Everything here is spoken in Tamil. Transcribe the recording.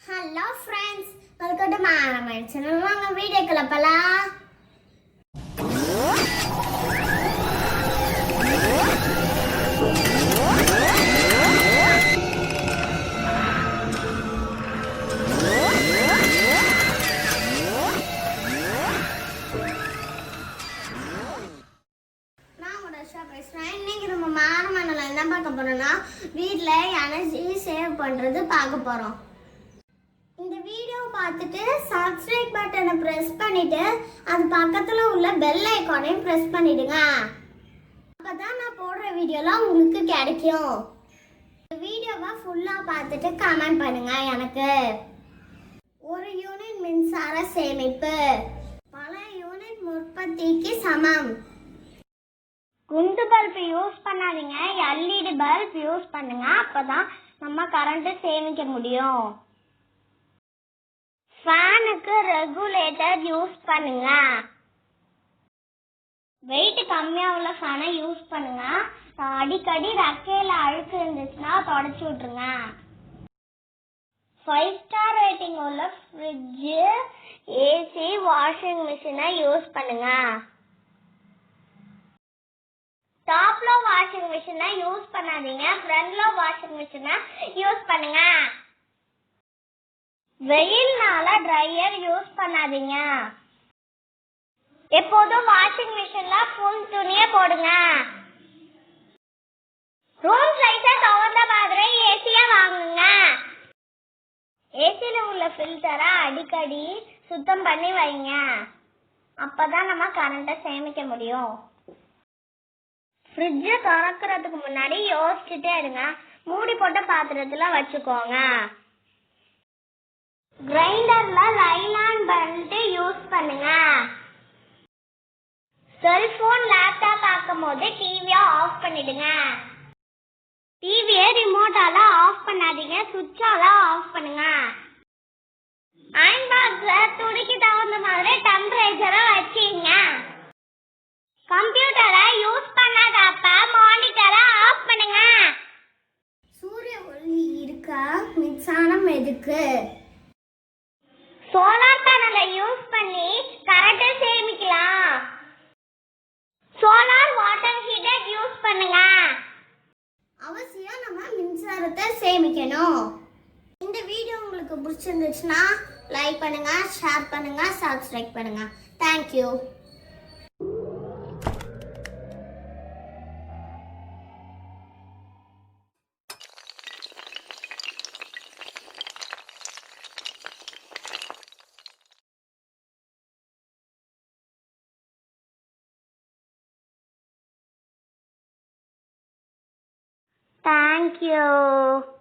Hello friends welcome to Maramani channel வாங்க வீடியோ கிளப்பலாம் நான் உங்களோட பேசுகிறேன் இன்னைக்கு நம்ம மாரமணில் என்ன பார்க்க போறோம்னா வீட்டில் எனர்ஜி சேவ் பண்ணுறது பார்க்க போகிறோம் பார்த்துட்டு சப்ஸ்கிரைப் பட்டனை ப்ரெஸ் பண்ணிவிட்டு அது பக்கத்தில் உள்ள பெல் ஐக்கானையும் ப்ரெஸ் பண்ணிவிடுங்க அப்போ தான் நான் போடுற வீடியோலாம் உங்களுக்கு கிடைக்கும். இந்த வீடியோவை ஃபுல்லாக பார்த்துட்டு கமெண்ட் பண்ணுங்கள் எனக்கு. ஒரு யூனிட் மின்சார சேமிப்பு. பல யூனிட் உற்பத்திக்கு சமம். குண்டு பல்ப் யூஸ் பண்ணாதீங்க எல்இடி பல்ப் யூஸ் பண்ணுங்க அப்பதான் நம்ம கரண்ட்டு சேமிக்க முடியும். ஃபேனுக்கு ரெகுலேட்டர் யூஸ் பண்ணுங்க. வெயிட் கம்மியா உள்ள ஃபேனை யூஸ் பண்ணுங்க. அடிக்கடி ரெக்கையில அழுக்கு இருந்துச்சுன்னா தொடச்சி விட்டுருங்க. ஃபைவ் ஸ்டார் ரேட்டிங் உள்ள ஃப்ரிட்ஜு ஏசி வாஷிங் மிஷினை யூஸ் பண்ணுங்க. டாப்ல வாஷிங் மிஷினை யூஸ் பண்ணாதீங்க. ஃப்ரண்ட்ல வாஷிங் மிஷினை யூஸ் பண்ணுங்க. வெயில்னால ட்ரையர் யூஸ் பண்ணாதீங்க. எப்போதும் வாஷிங் மிஷின்ல ஃபுல் துணியே போடுங்க. ரூம் சைஸை தகுந்த மாதிரி ஏசியா வாங்குங்க. ஏசில உள்ள ஃபில்டரை அடிக்கடி சுத்தம் பண்ணி வைங்க. அப்பதான் நம்ம கரண்ட்டை சேமிக்க முடியும். ஃப்ரிட்ஜை திறக்கிறதுக்கு முன்னாடி யோசிச்சுட்டே இருங்க. மூடி போட்ட பாத்திரத்துல வச்சுக்கோங்க. கிரைண்டர்ல லைலான் பெல்ட் யூஸ் பண்ணுங்க. செல்போன் லேப்டாப் பார்க்கும் போது டிவியை ஆஃப் பண்ணிடுங்க. டிவியை ரிமோட்டால ஆஃப் பண்ணாதீங்க சுவிட்சால ஆஃப் பண்ணுங்க. அயன் பாக்ஸ்ல துணிக்கு தகுந்த மாதிரி டெம்பரேச்சரை வச்சிங்க. கம்ப்யூட்டரை யூஸ் பண்ணாதப்ப மானிட்டரை ஆஃப் பண்ணுங்க. சூரிய ஒளி இருக்க? மின்சாரம் எதுக்கு? யூஸ் பண்ணி கரண்ட் சேமிக்கலாம். சோலார் வாட்டர் ஹீட்டர் யூஸ் பண்ணுங்க. அவசியம் நம்ம மின்சாரத்தை சேமிக்கணும். இந்த வீடியோ உங்களுக்கு பிடிச்சிருந்துச்சுன்னா லைக் பண்ணுங்க ஷேர் பண்ணுங்க சப்ஸ்கிரைப் பண்ணுங்க. Thank you Thank you.